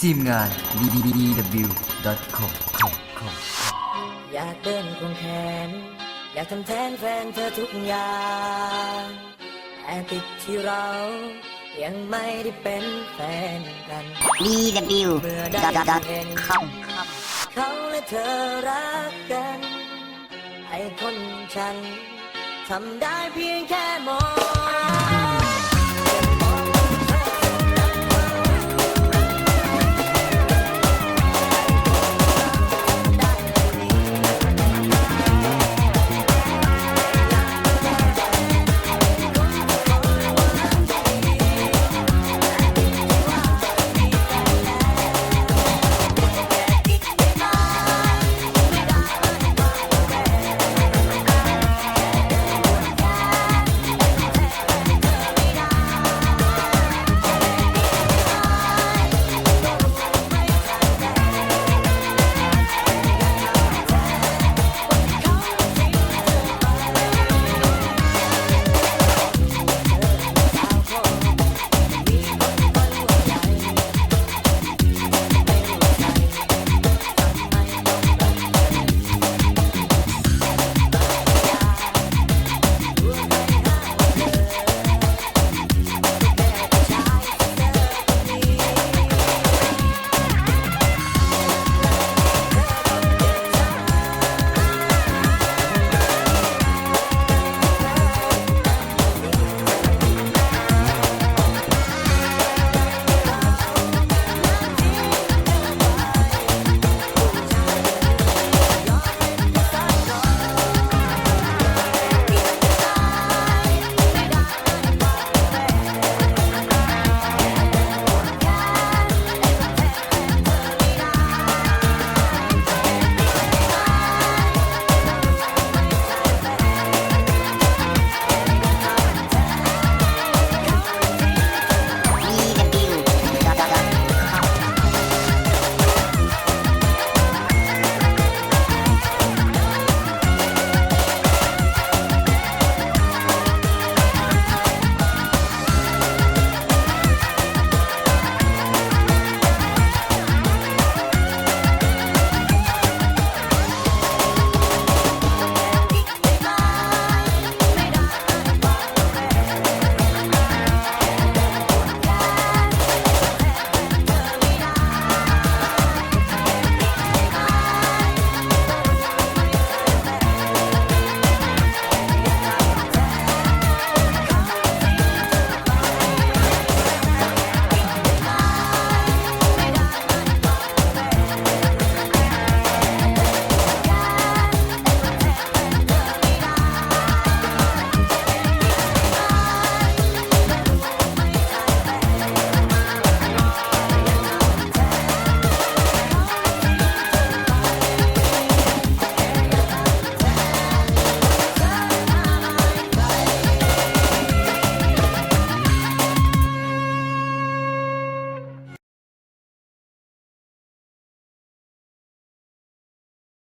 ทีมงาน ddw.com อยากเดินควงแขน อยากทำแทนแฟนเธอทุกอย่างแต่ติดที่เรายังไม่ได้เป็นแฟนกัน b w เมื่อได้ดเห็นเขาและเธอรักกัน ไอ้คนฉันทำได้เพียงแค่มอง